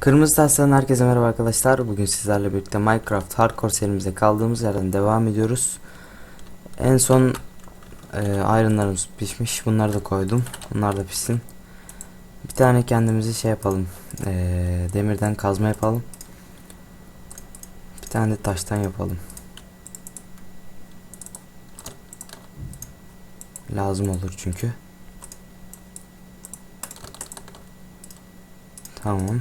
Kırmızı Tahtadan herkese merhaba arkadaşlar. Bugün sizlerle birlikte Minecraft Hardcore serimize kaldığımız yerden devam ediyoruz. En son e, ironlarımız pişmiş. Bunları da koydum. Bunlar da pişsin. Bir tane kendimizi şey yapalım. E, demirden kazma yapalım. Bir tane de taştan yapalım. Lazım olur çünkü. Tamam.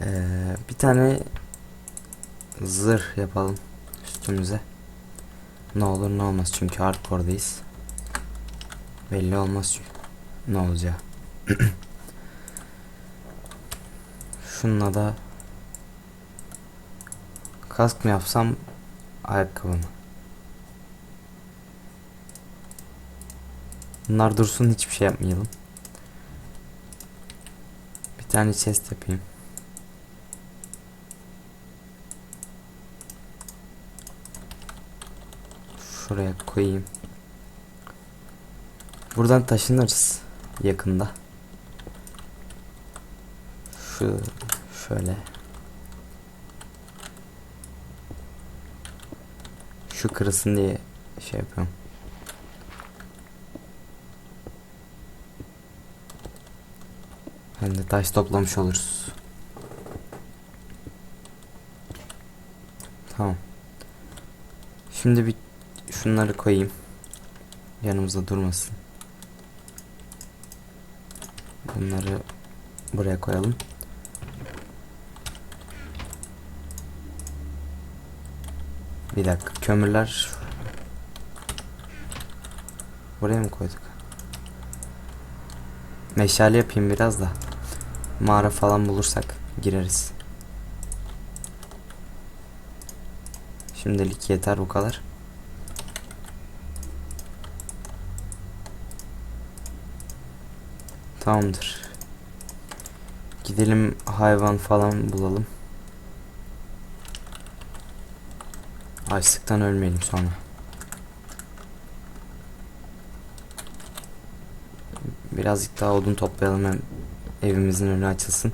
Ee, bir tane zırh yapalım üstümüze. Ne olur ne olmaz çünkü hardcore'dayız. Belli olmaz çünkü ne olacağı. Şununla da kask mı yapsam ayakkabı mı? Bunlar dursun hiçbir şey yapmayalım. Bir tane chest yapayım. Şuraya koyayım. Buradan taşınırız yakında. Şu şöyle. Şu kırılsın diye şey yapıyorum. Hem de taş toplamış oluruz. Tamam. Şimdi bir şunları koyayım. Yanımızda durmasın. Bunları buraya koyalım. Bir dakika kömürler buraya mı koyduk? Meşale yapayım biraz da. Mağara falan bulursak gireriz. Şimdilik yeter bu kadar. Tamamdır. Gidelim hayvan falan bulalım. Açlıktan ölmeyelim sonra. Birazcık daha odun toplayalım hem evimizin önü açılsın.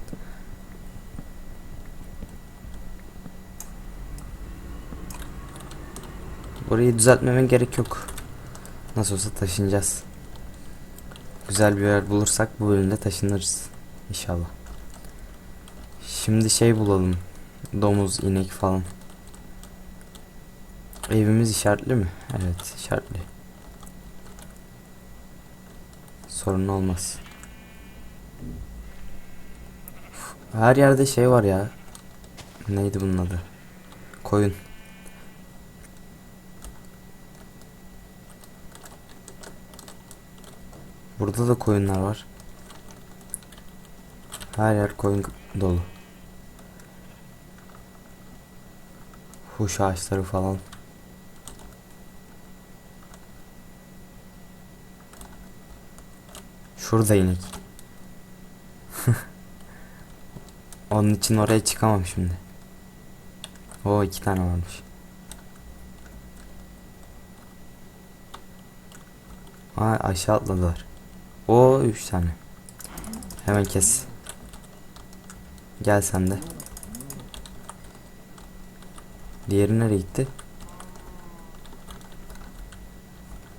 Burayı düzeltmeme gerek yok. Nasıl olsa taşınacağız. Güzel bir yer bulursak bu bölümde taşınırız. İnşallah. Şimdi şey bulalım. Domuz, inek falan. Evimiz işaretli mi? Evet işaretli. Sorun olmaz. Her yerde şey var ya. Neydi bunun adı? Koyun. Burada da koyunlar var. Her yer koyun dolu. Huş ağaçları falan. Şurada inek. Onun için oraya çıkamam şimdi. O iki tane varmış. Ha aşağı atladılar. O üç tane. Hemen kes. Gel sen de. Diğeri nereye gitti?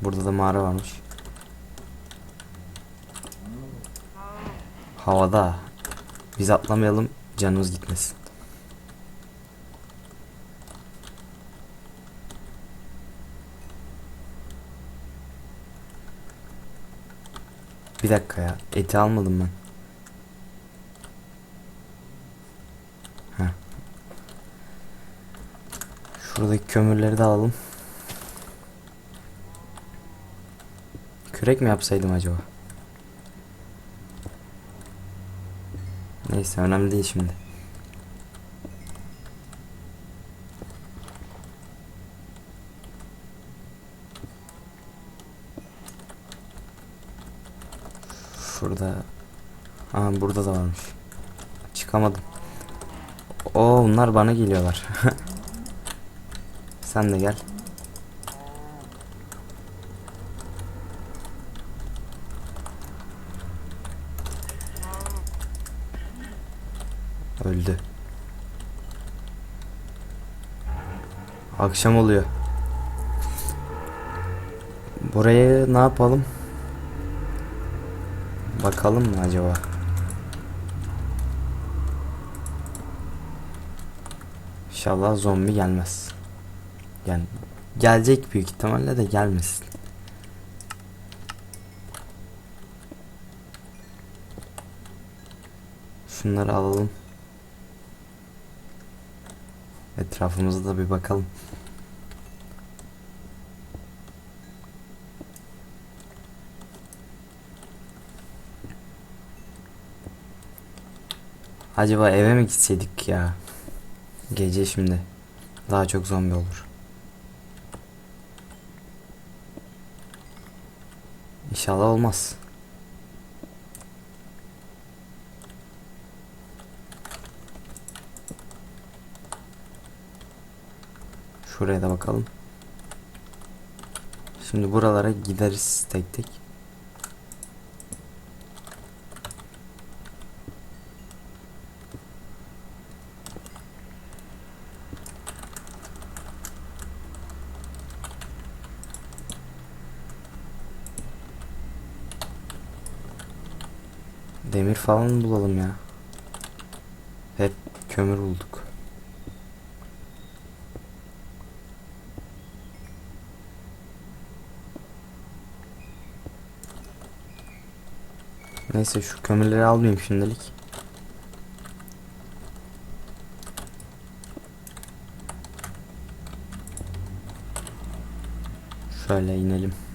Burada da mağara varmış. Havada. Biz atlamayalım canımız gitmesin. Bir dakika ya. Eti almadım ben. Heh. Şuradaki kömürleri de alalım. Kürek mi yapsaydım acaba? Neyse önemli değil şimdi. Şurada. Aa burada da varmış. Çıkamadım. Oo bunlar bana geliyorlar. Sen de gel. Öldü. Akşam oluyor. Burayı ne yapalım? Bakalım mı acaba? İnşallah zombi gelmez. Yani gelecek büyük ihtimalle de gelmesin. Şunları alalım. Etrafımıza da bir bakalım. Acaba eve mi gitseydik ya? Gece şimdi. Daha çok zombi olur. İnşallah olmaz. Şuraya da bakalım. Şimdi buralara gideriz tek tek. Demir falan bulalım ya. Hep kömür bulduk. Neyse şu kömürleri almayayım şimdilik. Şöyle inelim.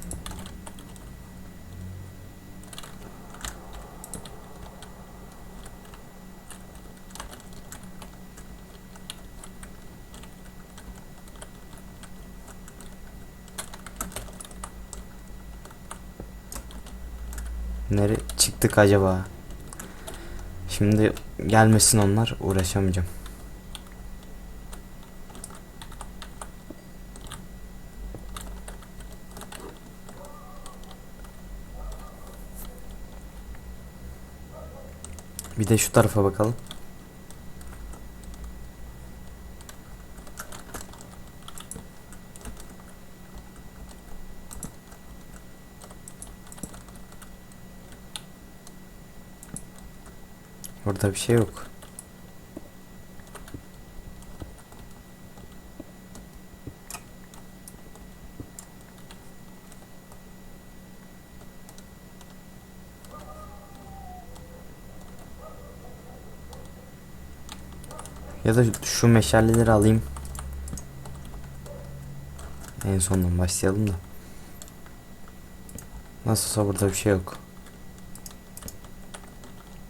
Nere çıktık acaba? Şimdi gelmesin onlar uğraşamayacağım. Bir de şu tarafa bakalım. Orada bir şey yok. Ya da şu meşaleleri alayım. En sondan başlayalım da. Nasılsa burada bir şey yok.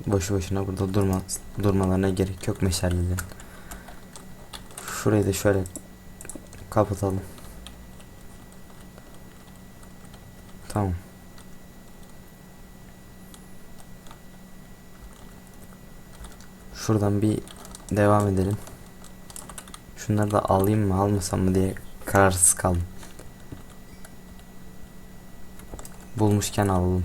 Boşu boşuna burada durma, durmalarına gerek yok meşalelerin. Şurayı da şöyle kapatalım. Tamam. Şuradan bir devam edelim. Şunları da alayım mı almasam mı diye kararsız kaldım. Bulmuşken alalım.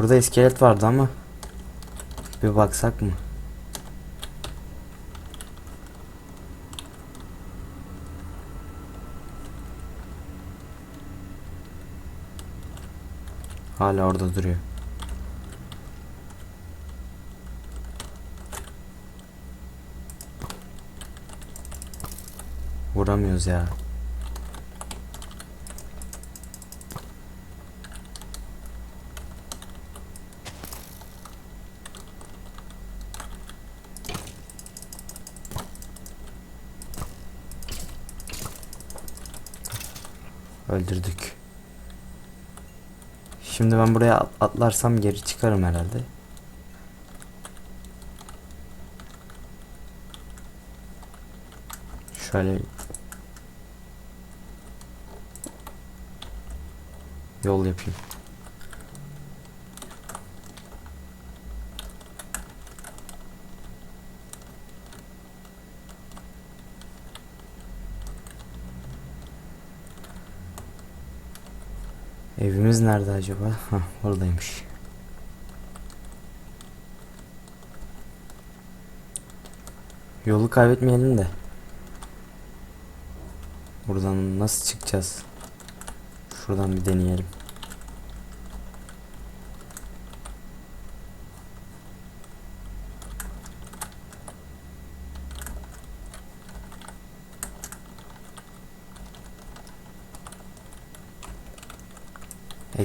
Şurada iskelet vardı ama bir baksak mı? Hala orada duruyor. Vuramıyoruz ya. Öldürdük. Şimdi ben buraya at- atlarsam geri çıkarım herhalde. Şöyle yol yapayım. Evimiz nerede acaba? Hah oradaymış. Yolu kaybetmeyelim de. Buradan nasıl çıkacağız? Şuradan bir deneyelim.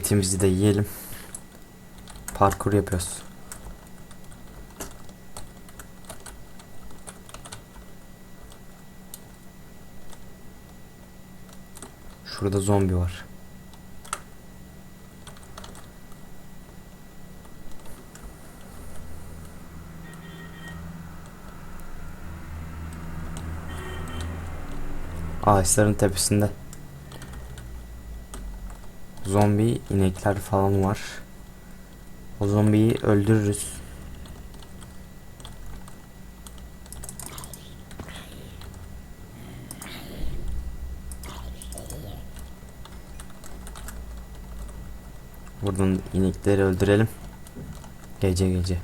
Etimizi de yiyelim. Parkur yapıyoruz. Şurada zombi var. Ağaçların tepesinde. Zombi inekler falan var. O zombiyi öldürürüz. Buradan inekleri öldürelim. Gece gece.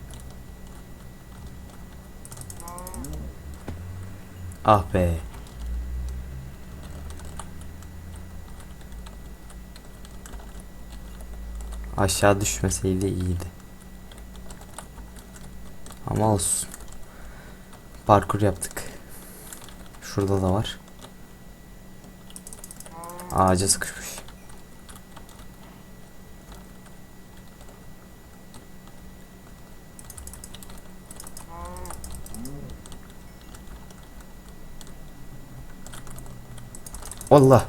Ah be. Aşağı düşmeseydi iyiydi. Ama olsun. Parkur yaptık. Şurada da var. Ağaca sıkışmış. Allah.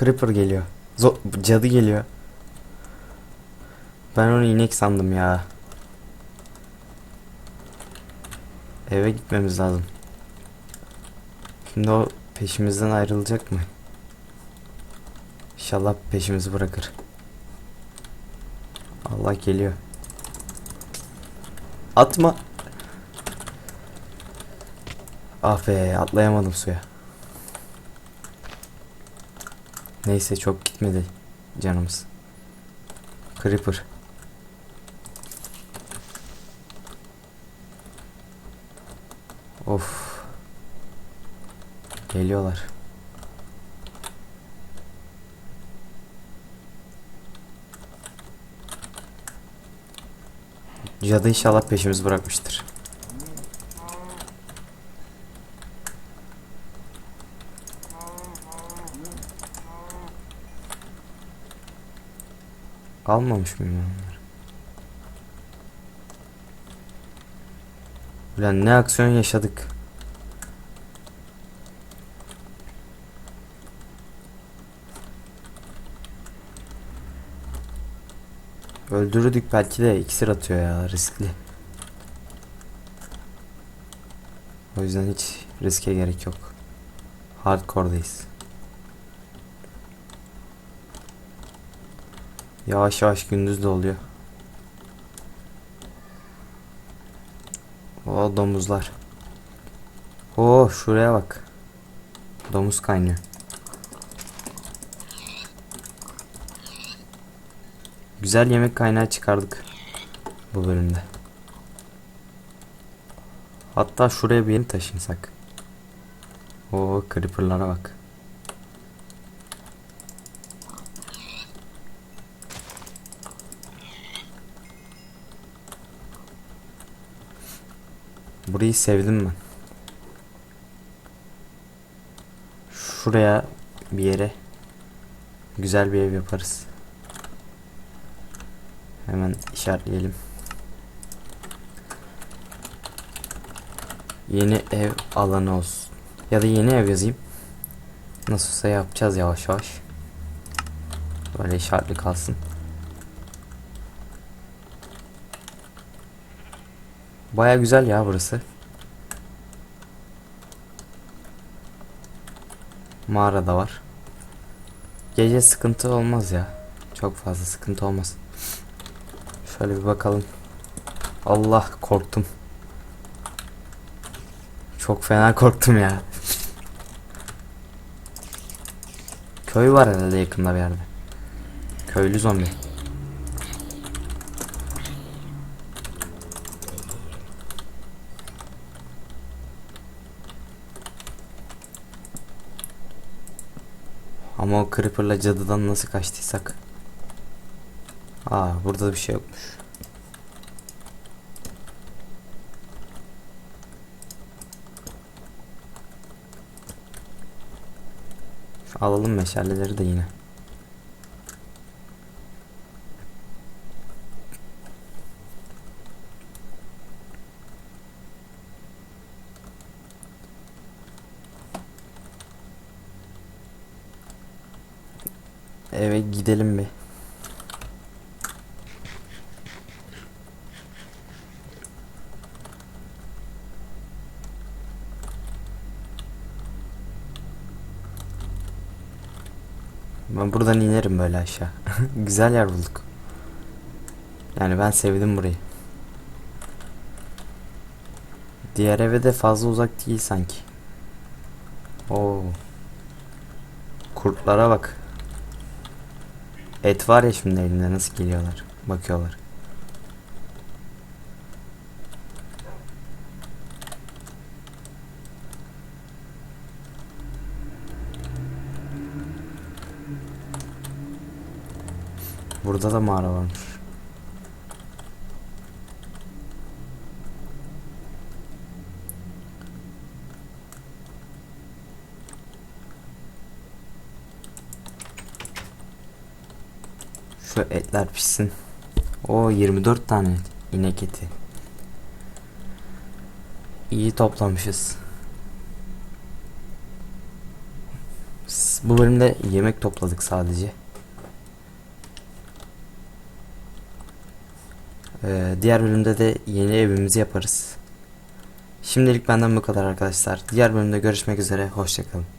Creeper geliyor. Zo cadı geliyor. Ben onu inek sandım ya. Eve gitmemiz lazım. Şimdi o peşimizden ayrılacak mı? İnşallah peşimizi bırakır. Allah geliyor. Atma. Ah be atlayamadım suya. Neyse çok gitmedi canımız. Creeper. Of. Geliyorlar. Cadı inşallah peşimizi bırakmıştır. Almamış mıyım ben onları? Ulan ne aksiyon yaşadık. Öldürürdük belki de iksir atıyor ya riskli. O yüzden hiç riske gerek yok. Hardcore'dayız. Yavaş yavaş gündüz de oluyor. O domuzlar. Oo şuraya bak. Domuz kaynıyor. Güzel yemek kaynağı çıkardık bu bölümde. Hatta şuraya bir yeni taşınsak. O creeper'lara bak. Burayı sevdim ben. Şuraya bir yere güzel bir ev yaparız. Hemen işaretleyelim. Yeni ev alanı olsun. Ya da yeni ev yazayım. Nasılsa yapacağız yavaş yavaş. Böyle işaretli kalsın. Baya güzel ya burası. Mağara da var. Gece sıkıntı olmaz ya. Çok fazla sıkıntı olmaz. Şöyle bir bakalım. Allah korktum. Çok fena korktum ya. Köy var herhalde yakında bir yerde. Köylü zombi. Ama o creeper'la cadıdan nasıl kaçtıysak. Aa burada da bir şey yokmuş. Alalım meşaleleri de yine. Eve gidelim bir. Ben buradan inerim böyle aşağı. Güzel yer bulduk. Yani ben sevdim burayı. Diğer eve de fazla uzak değil sanki. Oo. Kurtlara bak. Et var ya şimdi elinde nasıl geliyorlar. Bakıyorlar. Burada da mağara varmış. Şu etler pişsin. O 24 tane inek eti. İyi toplamışız. Bu bölümde yemek topladık sadece. Ee, diğer bölümde de yeni evimizi yaparız. Şimdilik benden bu kadar arkadaşlar. Diğer bölümde görüşmek üzere. Hoşçakalın.